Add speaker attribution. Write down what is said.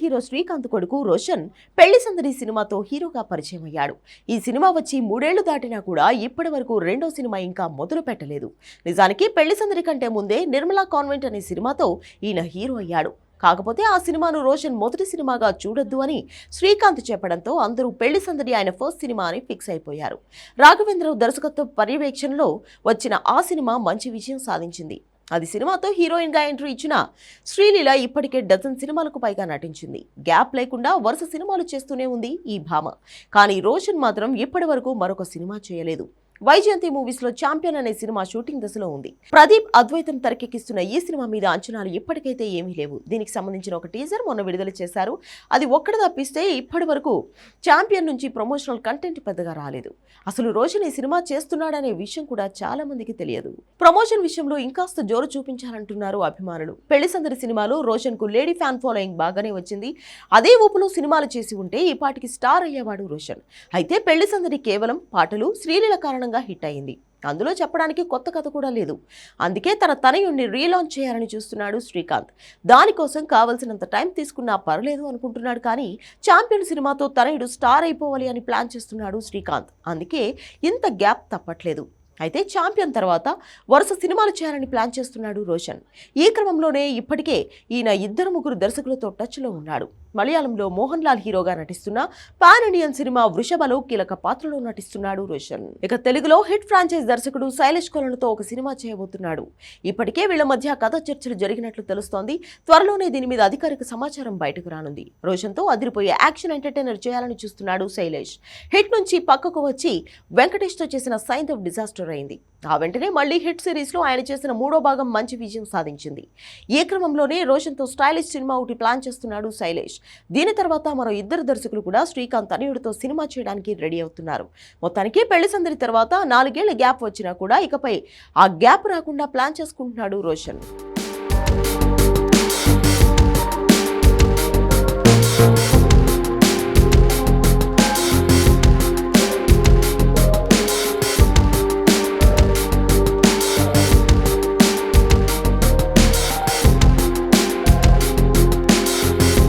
Speaker 1: Hero Srikanth కొడుకు రోషన్ పెళ్ళి సందడి సినిమాతో హీరోగా పరిచయం అయ్యాడు ఈ సినిమా వచ్చి మూడేళ్ళు దాటినా కూడా ఇప్పటి వరకు రెండో సినిమా ఇంకా మొదలు పెట్టలేదు. నిజానికి పెళ్ళి సందడి కంటే ముందే నిర్మలా కాన్వెంట్ అనే సినిమాతో ఈయన హీరో అయ్యాడు. కాకపోతే ఆ సినిమాను రోషన్ మొదటి సినిమాగా చూడొద్దు అని శ్రీకాంత్ చెప్పడంతో అందరూ పెళ్ళి సందడి ఆయన ఫస్ట్ సినిమా అని ఫిక్స్ అయిపోయారు. రాఘవేంద్ర దర్శకత్వ పర్యవేక్షణలో వచ్చిన ఆ సినిమా మంచి విజయం సాధించింది. అది సినిమాతో హీరోయిన్గా ఎంట్రీ ఇచ్చిన శ్రీలీల ఇప్పటికే డజన్ సినిమాలకు పైగా నటించింది. గ్యాప్ లేకుండా వరుస సినిమాలు చేస్తూనే ఉంది ఈ భామ. కానీ రోషన్ మాత్రం ఇప్పటి వరకు మరొక సినిమా చేయలేదు. వైజయంతి మూవీస్లో ఛాంపియన్ అనే సినిమా షూటింగ్ దశలో ఉంది. ప్రదీప్ అద్వైతం తెరకెక్కిస్తున్న ఈ సినిమా మీద అంచనాలు ఇప్పటికైతే ఏమీ లేవు. దీనికి సంబంధించిన ఒక టీజర్ మొన్న విడుదల చేశారు. అది ఒక్కడ తప్పిస్తే ఇప్పటి వరకు ఛాంపియన్ నుంచి ప్రమోషనల్ కంటెంట్ పెద్దగా రాలేదు. అసలు రోషన్ ఈ సినిమా చేస్తున్నాడనే విషయం కూడా చాలా మందికి తెలియదు. ప్రమోషన్ విషయంలో ఇంకాస్త జోరు చూపించాలంటున్నారు అభిమానులు. పెళ్ళి సందడి సినిమాలో రోషన్కు లేడీ ఫ్యాన్ ఫాలోయింగ్ బాగానే వచ్చింది. అదే ఊపులో సినిమాలు చేసి ఉంటే ఈ పాటికి స్టార్ అయ్యేవాడు రోషన్. అయితే పెళ్ళి సందడి కేవలం పాటలు శ్రీలీల కారణంగా హిట్ అయింది. అందులో చెప్పడానికి కొత్త కథ కూడా లేదు. అందుకే తన తనయుణ్ణి రీలాంచ్ చేయాలని చూస్తున్నాడు శ్రీకాంత్. దానికోసం కావలసినంత టైం తీసుకున్నా పర్లేదు అనుకుంటున్నాడు కానీ ఛాంపియన్ సినిమాతో తనయుడు స్టార్ అయిపోవాలి అని ప్లాన్ చేస్తున్నాడు శ్రీకాంత్. అందుకే ఇంత గ్యాప్ తప్పట్లేదు. అయితే ఛాంపియన్ తర్వాత వరుస సినిమాలు చేయాలని ప్లాన్ చేస్తున్నాడు రోషన్. ఈ క్రమంలోనే ఇప్పటికే ఈయన ఇద్దరు ముగ్గురు దర్శకులతో టచ్లో ఉన్నాడు. మలయాళంలో మోహన్ లాల్ హీరోగా నటిస్తున్న పాన్ ఇండియన్ సినిమా వృషభలో కీలక పాత్రలో నటిస్తున్నాడు రోషన్. ఇక తెలుగులో హిట్ ఫ్రాంచైజ్ దర్శకుడు శైలేష్ కొలనుతో ఒక సినిమా చేయబోతున్నాడు. ఇప్పటికే వీళ్ళ మధ్య కథ చర్చలు జరిగినట్లు తెలుస్తోంది. త్వరలోనే దీని మీద అధికారిక సమాచారం బయటకు రానుంది. రోషన్తో అదిరిపోయే యాక్షన్ ఎంటర్టైనర్ చేయాలని చూస్తున్నాడు శైలేష్. హిట్ నుంచి పక్కకు వచ్చి వెంకటేష్తో చేసిన సైన్స్ ఆఫ్ డిజాస్టర్ అయింది. ఆ వెంటనే మళ్ళీ హిట్ సిరీస్లో ఆయన చేసిన మూడో భాగం మంచి విజయం సాధించింది. ఈ క్రమంలోనే రోషన్తో స్టైలిష్ సినిమా ఒకటి ప్లాన్ చేస్తున్నాడు శైలేష్. దీని తర్వాత మరో ఇద్దరు దర్శకులు కూడా శ్రీకాంత్ అనియుడితో సినిమా చేయడానికి రెడీ అవుతున్నారు. మొత్తానికి పెళ్ళి సందడి తర్వాత నాలుగేళ్ళ గ్యాప్ వచ్చినా కూడా ఇకపై ఆ గ్యాప్ రాకుండా ప్లాన్ చేసుకుంటున్నాడు రోషన్.